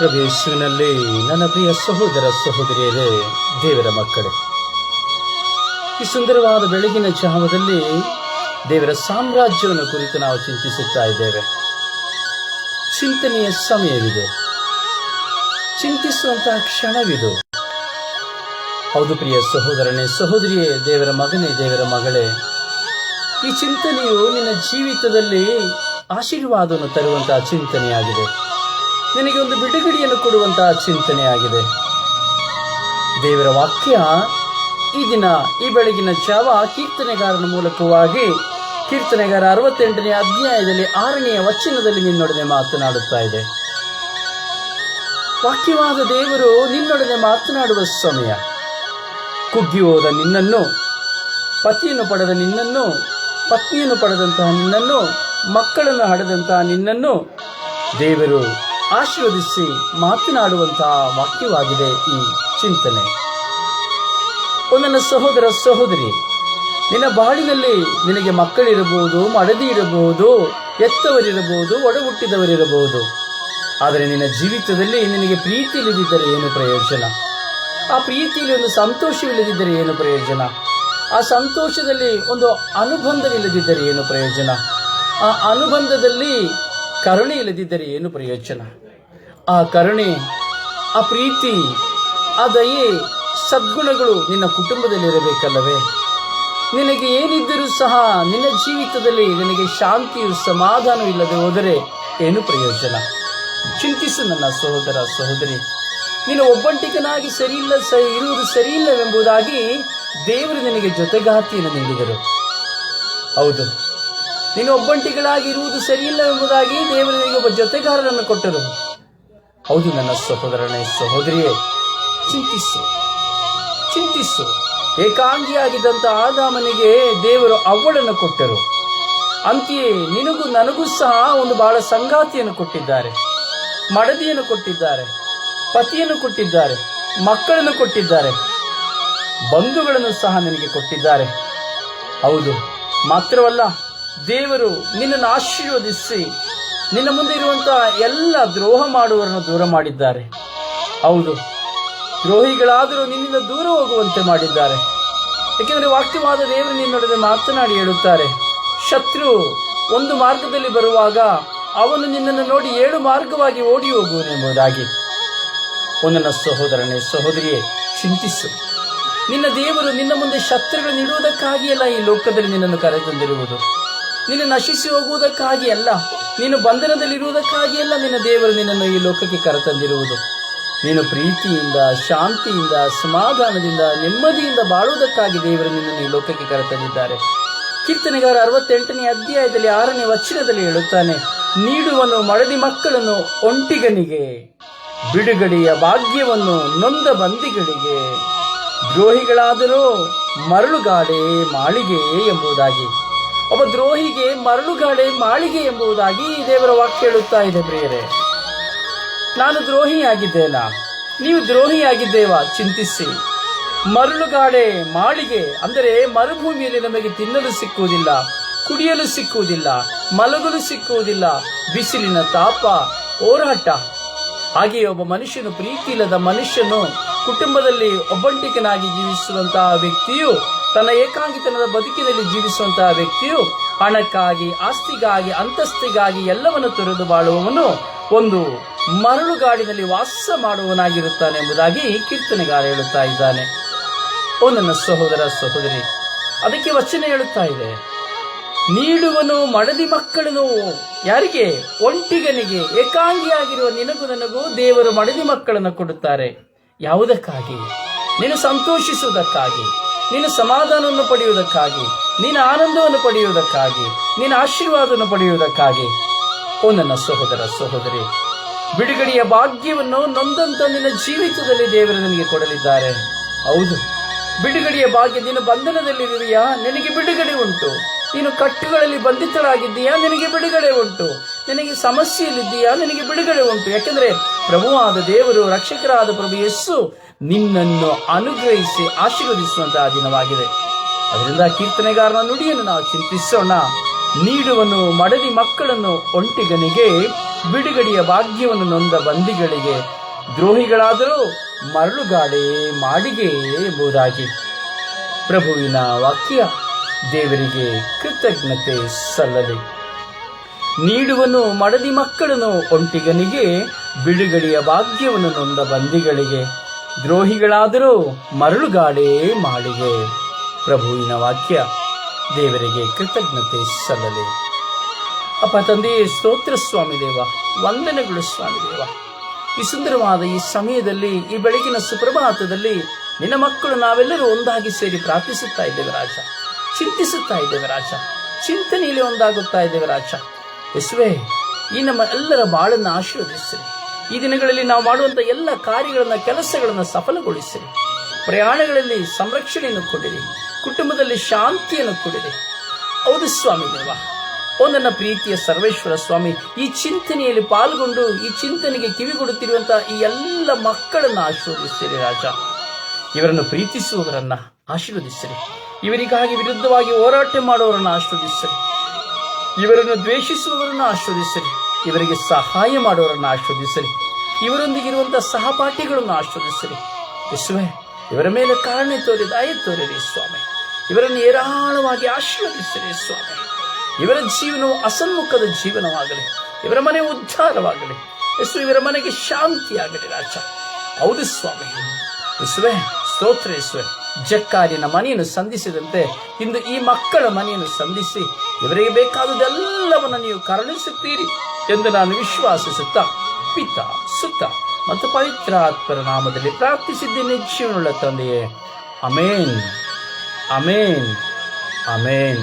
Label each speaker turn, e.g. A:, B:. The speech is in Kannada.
A: ಪ್ರಭು ನನ್ನ ಪ್ರಿಯ ಸಹೋದರ ಸಹೋದರಿಯರೇ, ದೇವರ ಮಕ್ಕಳೇ. ಈ ಸುಂದರವಾದ ಬೆಳಗಿನ ಜಾವದಲ್ಲಿ ದೇವರ ಸಾಮ್ರಾಜ್ಯವನ್ನು ಕುರಿತು ನಾವು ಚಿಂತಿಸುತ್ತಾ ಇದ್ದೇವೆ. ಚಿಂತನೆಯ ಸಮಯವಿದು. ಚಿಂತಿಸುವಂತಹ ಕ್ಷಣವಿದು. ಹೌದು ಪ್ರಿಯ ಸಹೋದರನೇ, ಸಹೋದರಿಯೇ, ದೇವರ ಮಗನೇ, ದೇವರ ಮಗಳೇ. ಈ ಚಿಂತನೆಯು ನಿನ್ನ ಜೀವಿತದಲ್ಲಿ ಆಶೀರ್ವಾದವನ್ನು ತರುವಂತಹ ಚಿಂತನೆಯಾಗಿದೆ. ನಿನಗೆ ಒಂದು ಬಿಡುಗಡೆಯನ್ನು ಕೊಡುವಂತಹ ಚಿಂತನೆಯಾಗಿದೆ. ದೇವರ ವಾಕ್ಯ ಈ ದಿನ, ಈ ಬೆಳಗಿನ ಜಾವ ಕೀರ್ತನೆಗಾರನ ಮೂಲಕವಾಗಿ ಕೀರ್ತನೆಗಾರ ಅರವತ್ತೆಂಟನೇ ಅಧ್ಯಾಯದಲ್ಲಿ ಆರನೆಯ ವಚನದಲ್ಲಿ ನಿನ್ನೊಡನೆ ಮಾತನಾಡುತ್ತಾ ಇದೆ. ವಾಕ್ಯವಾದ ದೇವರು ನಿನ್ನೊಡನೆ ಮಾತನಾಡುವ ಸಮಯ. ಕುಗ್ಗಿ ಹೋದ ನಿನ್ನನ್ನು, ಪತಿಯನ್ನು ಪಡೆದ ನಿನ್ನನ್ನು, ಪತ್ನಿಯನ್ನು ಪಡೆದಂತಹ ನಿನ್ನನ್ನು, ಮಕ್ಕಳನ್ನು ಹಡೆದಂತಹ ನಿನ್ನನ್ನು ದೇವರು ಆಶೀರ್ವದಿಸಿ ಮಾತನಾಡುವಂತಹ ವಾಕ್ಯವಾಗಿದೆ ಈ ಚಿಂತನೆ. ನನ್ನ ಸಹೋದರ ಸಹೋದರಿ, ನಿನ್ನ ಬಾಳಿನಲ್ಲಿ ನಿನಗೆ ಮಕ್ಕಳಿರಬಹುದು, ಮಡದಿ ಇರಬಹುದು ಎತ್ತವರಿರಬಹುದು ಒಡ ಹುಟ್ಟಿದವರಿರಬಹುದು ಆದರೆ ನಿನ್ನ ಜೀವಿತದಲ್ಲಿ ನಿನಗೆ ಪ್ರೀತಿ ಇಲ್ಲದಿದ್ದರೆ ಏನು ಪ್ರಯೋಜನ? ಆ ಪ್ರೀತಿಯಲ್ಲಿ ಒಂದು ಸಂತೋಷವಿಲ್ಲದಿದ್ದರೆ ಏನು ಪ್ರಯೋಜನ? ಆ ಸಂತೋಷದಲ್ಲಿ ಒಂದು ಅನುಬಂಧವಿಲ್ಲದಿದ್ದರೆ ಏನು ಪ್ರಯೋಜನ? ಆ ಅನುಬಂಧದಲ್ಲಿ ಕರುಣೆ ಇಲ್ಲದಿದ್ದರೆ ಏನು ಪ್ರಯೋಜನ? ಆ ಕರುಣೆ, ಆ ಪ್ರೀತಿ, ಆ ದಯೆ, ಸದ್ಗುಣಗಳು ನಿನ್ನ ಕುಟುಂಬದಲ್ಲಿ ಇರಬೇಕಲ್ಲವೇ ನಿನಗೆ ಏನಿದ್ದರೂ ಸಹ ನಿನ್ನ ಜೀವಿತದಲ್ಲಿ ನಿನಗೆ ಶಾಂತಿಯು ಸಮಾಧಾನ ಇಲ್ಲದೆ ಹೋದರೆ ಏನು ಪ್ರಯೋಜನ? ಚಿಂತಿಸು ನನ್ನ ಸಹೋದರ, ಸಹೋದರಿ. ನೀನು ಒಬ್ಬಂಟಿಕನಾಗಿ ಸರಿಯಿಲ್ಲ ಸ ಇರುವುದು ಸರಿಯಿಲ್ಲವೆಂಬುದಾಗಿ ದೇವರು ನಿನಗೆ ಜೊತೆಗಾತಿಯನ್ನು ನೀಡಿದರು. ಹೌದು. ನೀನು ಒಬ್ಬಂಟಿಗಳಾಗಿ ಇರುವುದು ಸರಿಯಿಲ್ಲವೆಂಬುದಾಗಿ ದೇವರಿಗೆ ಒಬ್ಬ ಜೊತೆಗಾರರನ್ನು ಕೊಟ್ಟರು. ಹೌದು ನನ್ನ ಸಹೋದರನೇ ಸಹೋದರಿಯೇ, ಚಿಂತಿಸು ಚಿಂತಿಸು. ಏಕಾಂಗಿಯಾಗಿದ್ದಂಥ ಆದಾಮನಿಗೆ ದೇವರು ಅವಳನ್ನು ಕೊಟ್ಟರು. ಅಂತೆಯೇ ನಿನಗೂ ನನಗೂ ಸಹ ಒಂದು ಬಹಳ ಸಂಗಾತಿಯನ್ನು ಕೊಟ್ಟಿದ್ದಾರೆ. ಮಡದಿಯನ್ನು ಕೊಟ್ಟಿದ್ದಾರೆ. ಪತಿಯನ್ನು ಕೊಟ್ಟಿದ್ದಾರೆ. ಮಕ್ಕಳನ್ನು ಕೊಟ್ಟಿದ್ದಾರೆ. ಬಂಧುಗಳನ್ನು ಸಹ ನಿನಗೆ ಕೊಟ್ಟಿದ್ದಾರೆ. ಹೌದು, ಮಾತ್ರವಲ್ಲ ದೇವರು ನಿನ್ನನ್ನು ಆಶೀರ್ವದಿಸಿ ನಿನ್ನ ಮುಂದೆ ಇರುವಂತಹ ಎಲ್ಲ ದ್ರೋಹ ಮಾಡುವವರನ್ನು ದೂರ ಮಾಡಿದ್ದಾರೆ. ಹೌದು, ದ್ರೋಹಿಗಳಾದರೂ ನಿನ್ನಿಂದ ದೂರ ಹೋಗುವಂತೆ ಮಾಡಿದ್ದಾರೆ. ಏಕೆಂದರೆ ವಾಕ್ಯವಾದ ದೇವರು ನಿನ್ನೊಡನೆ ಮಾತನಾಡಿ ಹೇಳುತ್ತಾರೆ, ಶತ್ರು ಒಂದು ಮಾರ್ಗದಲ್ಲಿ ಬರುವಾಗ ಅವನು ನಿನ್ನನ್ನು ನೋಡಿ ಏಳು ಮಾರ್ಗವಾಗಿ ಓಡಿ ಹೋಗುವನೆಂಬುದಾಗಿ ಒಂದನ ಸಹೋದರನೇ, ಸಹೋದರಿಯೇ, ಚಿಂತಿಸು. ನಿನ್ನ ದೇವರು ನಿನ್ನ ಮುಂದೆ ಶತ್ರುಗಳನ್ನು ಇಡುವುದಕ್ಕಾಗಿಯಲ್ಲ ಈ ಲೋಕದಲ್ಲಿ ನಿನ್ನನ್ನು ಕರೆತಂದಿರುವುದು. ನಿನ್ನ ನಶಿಸಿ ಹೋಗುವುದಕ್ಕಾಗಿ ಅಲ್ಲ, ನೀನು ಬಂಧನದಲ್ಲಿರುವುದಕ್ಕಾಗಿ ಅಲ್ಲ, ನಿನ್ನ ದೇವರು ನಿನ್ನನ್ನು ಈ ಲೋಕಕ್ಕೆ ಕರೆತಂದಿರುವುದು. ನೀನು ಪ್ರೀತಿಯಿಂದ, ಶಾಂತಿಯಿಂದ, ಸಮಾಧಾನದಿಂದ, ನೆಮ್ಮದಿಯಿಂದ ಬಾಳುವುದಕ್ಕಾಗಿ ದೇವರು ನಿನ್ನನ್ನು ಈ ಲೋಕಕ್ಕೆ ಕರೆತಂದಿದ್ದಾರೆ. ಕೀರ್ತನೆಗಾರ ಅರವತ್ತೆಂಟನೇ ಅಧ್ಯಾಯದಲ್ಲಿ ಆರನೇ ವಚನದಲ್ಲಿ ಹೇಳುತ್ತಾನೆ, ನೀಡುವನು ಮಡದಿ ಮಕ್ಕಳನ್ನು ಒಂಟಿಗನಿಗೆ, ಬಿಡುಗಡೆಯ ಭಾಗ್ಯವನ್ನು ನೊಂದ ಬಂದಿಗಳಿಗೆ, ದ್ರೋಹಿಗಳಾದರೂ ಮರಳುಗಾಡೆ ಮಾಳಿಗೆ ಎಂಬುದಾಗಿ. ಒಬ್ಬ ದ್ರೋಹಿಗೆ ಮರಳುಗಾಡೆ ಮಾಳಿಗೆ ಎಂಬುದಾಗಿ ದೇವರ ವಾಕ್ಯ ಹೇಳುತ್ತಾ ಇದೆ ಪ್ರಿಯರೇ. ನಾನು ದ್ರೋಹಿಯಾಗಿದ್ದೇನಾ? ನೀವು ದ್ರೋಹಿಯಾಗಿದ್ದೇವಾ? ಚಿಂತಿಸಿ. ಮರಳುಗಾಡೆ ಮಾಳಿಗೆ ಅಂದರೆ ಮರುಭೂಮಿಯಲ್ಲಿ ನಮಗೆ ತಿನ್ನಲು ಸಿಕ್ಕುವುದಿಲ್ಲ, ಕುಡಿಯಲು ಸಿಕ್ಕುವುದಿಲ್ಲ, ಮಲಗಲು ಸಿಕ್ಕುವುದಿಲ್ಲ, ಬಿಸಿಲಿನ ತಾಪ, ಹೋರಾಟ. ಹಾಗೆಯೇ ಒಬ್ಬ ಮನುಷ್ಯನು ಪ್ರೀತಿ ಇಲ್ಲದ ಮನುಷ್ಯನು ಕುಟುಂಬದಲ್ಲಿ ಒಬ್ಬಂಟಿಕನಾಗಿ ಜೀವಿಸುವಂತಹ ವ್ಯಕ್ತಿಯು ತನ್ನ ಏಕಾಂಗಿತನದ ಬದುಕಿನಲ್ಲಿ ಜೀವಿಸುವಂತಹ ವ್ಯಕ್ತಿಯು ಹಣಕ್ಕಾಗಿ, ಆಸ್ತಿಗಾಗಿ, ಅಂತಸ್ತಿಗಾಗಿ ಎಲ್ಲವನ್ನು ತೊರೆದು ಬಾಳುವವನು ಒಂದು ಮರಳುಗಾಡಿನಲ್ಲಿ ವಾಸ ಮಾಡುವವನಾಗಿರುತ್ತಾನೆ ಎಂಬುದಾಗಿ ಕೀರ್ತನೆಗಾರ ಹೇಳುತ್ತಾ ಇದ್ದಾನೆ. ಓ ನನ್ನ ಸಹೋದರ, ಸಹೋದರಿ, ಅದಕ್ಕೆ ವಚನ ಹೇಳುತ್ತಾ ಇದೆ. ನೀಡುವನು ಮಡದಿ ಮಕ್ಕಳನು ಯಾರಿಗೆ? ಒಂಟಿಗನಿಗೆ. ಏಕಾಂಗಿಯಾಗಿರುವ ನಿನಗೂ ನನಗೂ ದೇವರು ಮಡದಿ ಮಕ್ಕಳನ್ನು ಕೊಡುತ್ತಾರೆ. ಯಾವುದಕ್ಕಾಗಿ? ನೀನು ಸಂತೋಷಿಸುವುದಕ್ಕಾಗಿ. ನೀನು ಸಮಾಧಾನವನ್ನು ಪಡೆಯುವುದಕ್ಕಾಗಿ ನಿನ್ನ ಆನಂದವನ್ನು ಪಡೆಯುವುದಕ್ಕಾಗಿ ನಿನ್ನ ಆಶೀರ್ವಾದವನ್ನು ಪಡೆಯುವುದಕ್ಕಾಗಿ. ಓ ನನ್ನ ಸಹೋದರ ಸಹೋದರಿ, ಬಿಡುಗಡೆಯ ಭಾಗ್ಯವನ್ನು ನೊಂದಂತ ನಿನ್ನ ಜೀವಿತದಲ್ಲಿ ದೇವರು ನಿನಗೆ ಕೊಡಲಿದ್ದಾರೆ. ಹೌದು, ಬಿಡುಗಡೆಯ ಭಾಗ್ಯ ನೀನು ಬಂಧನದಲ್ಲಿರುವೆಯಾ ನಿನಗೆ ಬಿಡುಗಡೆ ಉಂಟು. ನೀನು ಕಟ್ಟುಗಳಲ್ಲಿ ಬಂಧಿತರಾಗಿದ್ದೀಯಾ ನಿನಗೆ ಬಿಡುಗಡೆ ಉಂಟು. ನಿನಗೆ ಸಮಸ್ಯೆಯಲ್ಲಿದ್ದೀಯಾ? ನಿನಗೆ ಬಿಡುಗಡೆ ಉಂಟು. ಯಾಕೆಂದರೆ ಪ್ರಭುವಾದ ದೇವರು, ರಕ್ಷಕರಾದ ಪ್ರಭು ಯಸ್ಸು ನಿನ್ನನ್ನು ಅನುಗ್ರಹಿಸಿ ಆಶೀರ್ವದಿಸುವಂತಹ ದಿನವಾಗಿದೆ. ಅದರಿಂದ ಕೀರ್ತನೆಗಾರನ ನುಡಿಯನ್ನು ನಾವು ಚಿಂತಿಸೋಣ. ನೀಡುವನು ಮಡದಿ ಮಕ್ಕಳನ್ನು ಒಂಟಿಗನಿಗೆ, ಬಿಡುಗಡೆಯ ಭಾಗ್ಯವನ್ನು ನೊಂದ ಬಂದಿಗಳಿಗೆ, ದ್ರೋಹಿಗಳಾದರೂ ಮರಳುಗಾಡೆ ಮಾಡಿಗೆ ಎಂಬುದಾಗಿ. ಪ್ರಭುವಿನ ವಾಕ್ಯ, ದೇವರಿಗೆ ಕೃತಜ್ಞತೆ ಸಲ್ಲಲಿ. ನೀಡುವನು ಮಡದಿ ಮಕ್ಕಳನ್ನು ಒಂಟಿಗನಿಗೆ, ಬಿಡುಗಡೆಯ ಭಾಗ್ಯವನ್ನು ನೊಂದ ಬಂದಿಗಳಿಗೆ ದ್ರೋಹಿಗಳಾದರೂ ಮರಳುಗಾಡೆ ಮಾಡಿವೆ. ಪ್ರಭುವಿನ ವಾಕ್ಯ, ದೇವರಿಗೆ ಕೃತಜ್ಞತೆ ಸಲ್ಲಲಿ. ಅಪ್ಪ ತಂದೆಯೇ ಸ್ತೋತ್ರ ಸ್ವಾಮಿ ದೇವ, ವಂದನೆಗಳು ಸ್ವಾಮಿ ದೇವ. ಈ ಸುಂದರವಾದ ಈ ಸಮಯದಲ್ಲಿ, ಈ ಬೆಳಗಿನ ಸುಪ್ರಭಾತದಲ್ಲಿ ನಿನ್ನ ಮಕ್ಕಳು ನಾವೆಲ್ಲರೂ ಒಂದಾಗಿ ಸೇರಿ ಪ್ರಾರ್ಥಿಸುತ್ತಾ ಇದ್ದೇವೆ ರಾಜ. ಚಿಂತಿಸುತ್ತಾ ಇದ್ದೇವೆ ರಾಜ. ಚಿಂತನೆಯಲ್ಲಿ ಒಂದಾಗುತ್ತಾ ಇದ್ದೇವೆ ರಾಜ. ಯಶ್ವೇ ಈ ನಮ್ಮ ಎಲ್ಲರ ಬಾಳನ್ನು ಆಶೀರ್ವದಿಸಿರಿ ಈ ದಿನಗಳಲ್ಲಿ ನಾವು ಮಾಡುವಂತ ಎಲ್ಲ ಕಾರ್ಯಗಳನ್ನ, ಕೆಲಸಗಳನ್ನು ಸಫಲಗೊಳಿಸಿರಿ. ಪ್ರಯಾಣಗಳಲ್ಲಿ ಸಂರಕ್ಷಣೆಯನ್ನು ಕೊಡಿರಿ. ಕುಟುಂಬದಲ್ಲಿ ಶಾಂತಿಯನ್ನು ಕೊಡಿರಿ. ಹೌದು ಸ್ವಾಮಿ ದೇವ. ಓ ನನ್ನ ಪ್ರೀತಿಯ ಸರ್ವೇಶ್ವರ ಸ್ವಾಮಿ, ಈ ಚಿಂತನೆಯಲ್ಲಿ ಪಾಲ್ಗೊಂಡು, ಈ ಚಿಂತನೆಗೆ ಕಿವಿಗೊಡುತ್ತಿರುವಂತಹ ಈ ಎಲ್ಲ ಮಕ್ಕಳನ್ನು ಆಶೀರ್ವದಿಸ್ತೀರಿ ರಾಜ. ಇವರನ್ನು ಪ್ರೀತಿಸುವವರನ್ನ ಆಶೀರ್ವದಿಸಿರಿ. ಇವರಿಗಾಗಿ ವಿರುದ್ಧವಾಗಿ ಹೋರಾಟ ಮಾಡುವವರನ್ನು ಆಶೀರ್ವದಿಸಿರಿ. ಇವರನ್ನು ದ್ವೇಷಿಸುವವರನ್ನು ಆಶೀರ್ವದಿಸಿರಿ. ಇವರಿಗೆ ಸಹಾಯ ಮಾಡುವವರನ್ನು ಆಶ್ವದಿಸಲಿ ಇವರೊಂದಿಗಿರುವಂಥ ಸಹಪಾಠಿಗಳನ್ನು ಆಶ್ವದಿಸಲಿ ಯೇಸುವೆ, ಇವರ ಮೇಲೆ ಕಾರಣ ತೋರಿ, ದಯ ತೋರಿರಿ ಸ್ವಾಮಿ. ಇವರನ್ನು ಏರಾಳವಾಗಿ ಆಶೀರ್ವದಿಸಿರಿ ಸ್ವಾಮಿ. ಇವರ ಜೀವನವು ಅಸನ್ಮುಖದ ಜೀವನವಾಗಲಿ. ಇವರ ಮನೆ ಉದ್ಧಾರವಾಗಲಿ. ಯೇಸು, ಇವರ ಮನೆಗೆ ಶಾಂತಿಯಾಗಲಿ ರಾಜ. ಹೌದು ಸ್ವಾಮಿ. ಯೇಸುವೆ, ಸ್ತೋತ್ರ ಯೇಸುವೆ. ಜಕ್ಕಾರಿನ ಮನೆಯನ್ನು ಸಂಧಿಸಿದಂತೆ ಇಂದು ಈ ಮಕ್ಕಳ ಮನೆಯನ್ನು ಸಂಧಿಸಿ ಇವರಿಗೆ ಬೇಕಾದುದೆಲ್ಲವನ್ನು ನೀವು ಕರುಣಿಸುತ್ತೀರಿ ಎಂದು ನಾನು ವಿಶ್ವಾಸಿಸುತ್ತಾ, ಪಿತ ಸುತ್ತ ಮತ್ತು ಪವಿತ್ರ ಆತ್ಮರ ನಾಮದಲ್ಲಿ ಪ್ರಾರ್ಥಿಸಿದ್ದೇನೆ ಜೀವನವುಳ್ಳ ತಂದೆಯೇ. Amen amen amen